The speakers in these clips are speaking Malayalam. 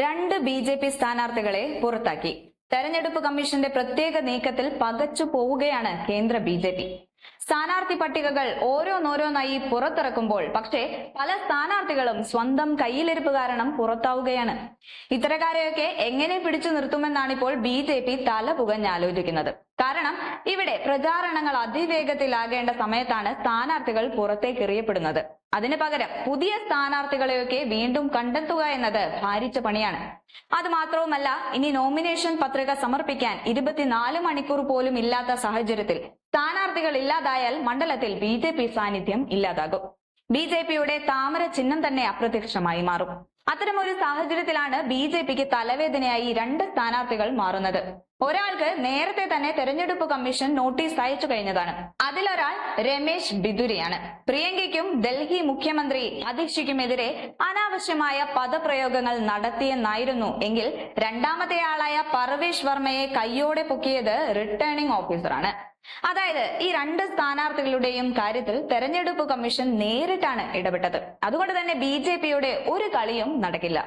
രണ്ട് ബി ജെ പി സ്ഥാനാർത്ഥികളെ പുറത്താക്കി. തെരഞ്ഞെടുപ്പ് കമ്മീഷന്റെ പ്രത്യേക നീക്കത്തിൽ പകച്ചു പോവുകയാണ് കേന്ദ്ര ബി ജെ പി. സ്ഥാനാർത്ഥി പട്ടികകൾ ഓരോന്നോരോന്നായി പുറത്തിറക്കുമ്പോൾ പക്ഷേ പല സ്ഥാനാർത്ഥികളും സ്വന്തം കയ്യിലിരിപ്പ് കാരണം പുറത്താവുകയാണ്. ഇത്തരക്കാരെയൊക്കെ എങ്ങനെ പിടിച്ചു നിർത്തുമെന്നാണ് ഇപ്പോൾ ബി ജെ പി തല പുകഞ്ഞാലോചിക്കുന്നത് കാരണം ഇവിടെ പ്രചാരണങ്ങൾ അതിവേഗത്തിലാകേണ്ട സമയത്താണ് സ്ഥാനാർത്ഥികൾ പുറത്തേക്ക് എറിയപ്പെടുന്നത്. അതിനു പകരം പുതിയ സ്ഥാനാർത്ഥികളെയൊക്കെ വീണ്ടും കണ്ടെത്തുക എന്നത് ഭാരിച്ച പണിയാണ്. അത് മാത്രവുമല്ല ഇനി നോമിനേഷൻ പത്രിക സമർപ്പിക്കാൻ ഇരുപത്തിനാല് മണിക്കൂർ പോലും ഇല്ലാത്ത സാഹചര്യത്തിൽ സ്ഥാനാർത്ഥികൾ ഇല്ലാതായാൽ മണ്ഡലത്തിൽ ബി ജെ പി സാന്നിധ്യം ഇല്ലാതാകും. ബി ജെ പിയുടെ താമര ചിഹ്നം തന്നെ അപ്രത്യക്ഷമായി മാറും. അത്തരമൊരു സാഹചര്യത്തിലാണ് ബി ജെ പിക്ക് തലവേദനയായി രണ്ട് സ്ഥാനാർത്ഥികൾ മാറുന്നത്. ഒരാൾക്ക് നേരത്തെ തന്നെ തെരഞ്ഞെടുപ്പ് കമ്മീഷൻ നോട്ടീസ് അയച്ചു കഴിഞ്ഞതാണ്. അതിലൊരാൾ രമേശ് ബിദുരിയാണ്. പ്രിയങ്കയ്ക്കും ഡൽഹി മുഖ്യമന്ത്രി അധീക്ഷയ്ക്കുമെതിരെ അനാവശ്യമായ പദപ്രയോഗങ്ങൾ നടത്തിയെന്നായിരുന്നു എങ്കിൽ രണ്ടാമത്തെ ആളായ പർവേഷ് വർമ്മയെ കയ്യോടെ പൊക്കിയത് റിട്ടേണിംഗ് ഓഫീസറാണ് അതായത് ഈ രണ്ട് സ്ഥാനാർത്ഥികളുടെയും കാര്യത്തിൽ തെരഞ്ഞെടുപ്പ് കമ്മീഷൻ നേരിട്ടാണ് ഇടപെട്ടത്. അതുകൊണ്ട് തന്നെ ബി ജെ പിയുടെ ഒരു കളിയും നടക്കില്ല.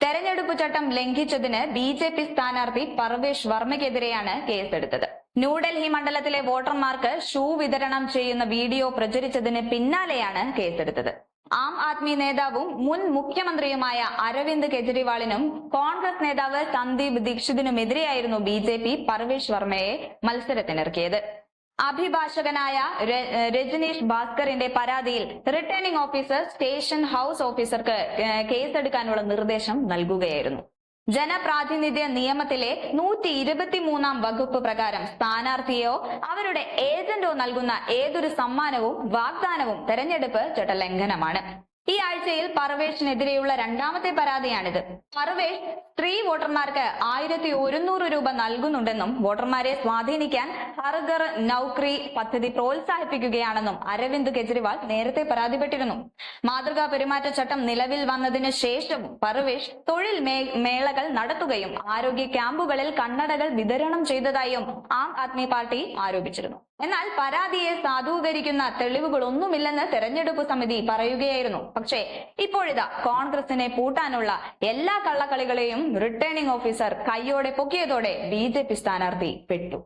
തെരഞ്ഞെടുപ്പ് ചട്ടം ലംഘിച്ചതിന് ബി ജെ പി സ്ഥാനാർത്ഥി പർവേഷ് വർമ്മയ്ക്കെതിരെയാണ് കേസെടുത്തത്. ന്യൂഡൽഹി മണ്ഡലത്തിലെ വോട്ടർമാർക്ക് ഷൂ വിതരണം ചെയ്യുന്ന വീഡിയോ പ്രചരിച്ചതിന് പിന്നാലെയാണ് കേസെടുത്തത്. ആം ആദ്മി നേതാവും മുൻ മുഖ്യമന്ത്രിയുമായ അരവിന്ദ് കെജ്രിവാളിനും കോൺഗ്രസ് നേതാവ് സന്ദീപ് ദീക്ഷിതിനുമെതിരെയായിരുന്നു ബി ജെ പി പർവേഷ് വർമ്മയെ മത്സരത്തിനിറക്കിയത്. അഭിഭാഷകനായ രജനീഷ് ഭാസ്കറിന്റെ പരാതിയിൽ റിട്ടേണിംഗ് ഓഫീസർ സ്റ്റേഷൻ ഹൌസ് ഓഫീസർക്ക് കേസെടുക്കാനുള്ള നിർദ്ദേശം നൽകുകയായിരുന്നു. ജനപ്രാതിനിധ്യ നിയമത്തിലെ നൂറ്റി ഇരുപത്തിമൂന്നാം വകുപ്പ് പ്രകാരം സ്ഥാനാർത്ഥിയോ അവരുടെ ഏജന്റോ നൽകുന്ന ഏതൊരു സമ്മാനവും വാഗ്ദാനവും തെരഞ്ഞെടുപ്പ് ചട്ടലംഘനമാണ്. ഈ ആഴ്ചയിൽ പർവേഷിനെതിരെയുള്ള രണ്ടാമത്തെ പരാതിയാണിത്. പർവേഷ് സ്ത്രീ വോട്ടർമാർക്ക് ആയിരത്തി ഒരുന്നൂറ് രൂപ നൽകുന്നുണ്ടെന്നും വോട്ടർമാരെ സ്വാധീനിക്കാൻ ഹർഗർ നൌക്രി പദ്ധതി പ്രോത്സാഹിപ്പിക്കുകയാണെന്നും അരവിന്ദ് കെജ്രിവാൾ നേരത്തെ പരാതിപ്പെട്ടിരുന്നു. മാതൃകാ പെരുമാറ്റച്ചട്ടം നിലവിൽ വന്നതിന് ശേഷവും പർവേഷ് തൊഴിൽ മേളകൾ നടത്തുകയും ആരോഗ്യ ക്യാമ്പുകളിൽ കണ്ണടകൾ വിതരണം ചെയ്തതായും ആം ആദ്മി പാർട്ടി ആരോപിച്ചിരുന്നു. എന്നാൽ പരാതിയെ സാധൂകരിക്കുന്ന തെളിവുകളൊന്നുമില്ലെന്ന് തെരഞ്ഞെടുപ്പ് സമിതി പറയുകയായിരുന്നു. പക്ഷേ ഇപ്പോഴിതാ കോൺഗ്രസിനെ പൂട്ടാനുള്ള എല്ലാ കള്ളക്കളികളെയും റിട്ടേണിംഗ് ഓഫീസർ കൈയോടെ പൊക്കിയതോടെ ബി സ്ഥാനാർത്ഥി പെട്ടു.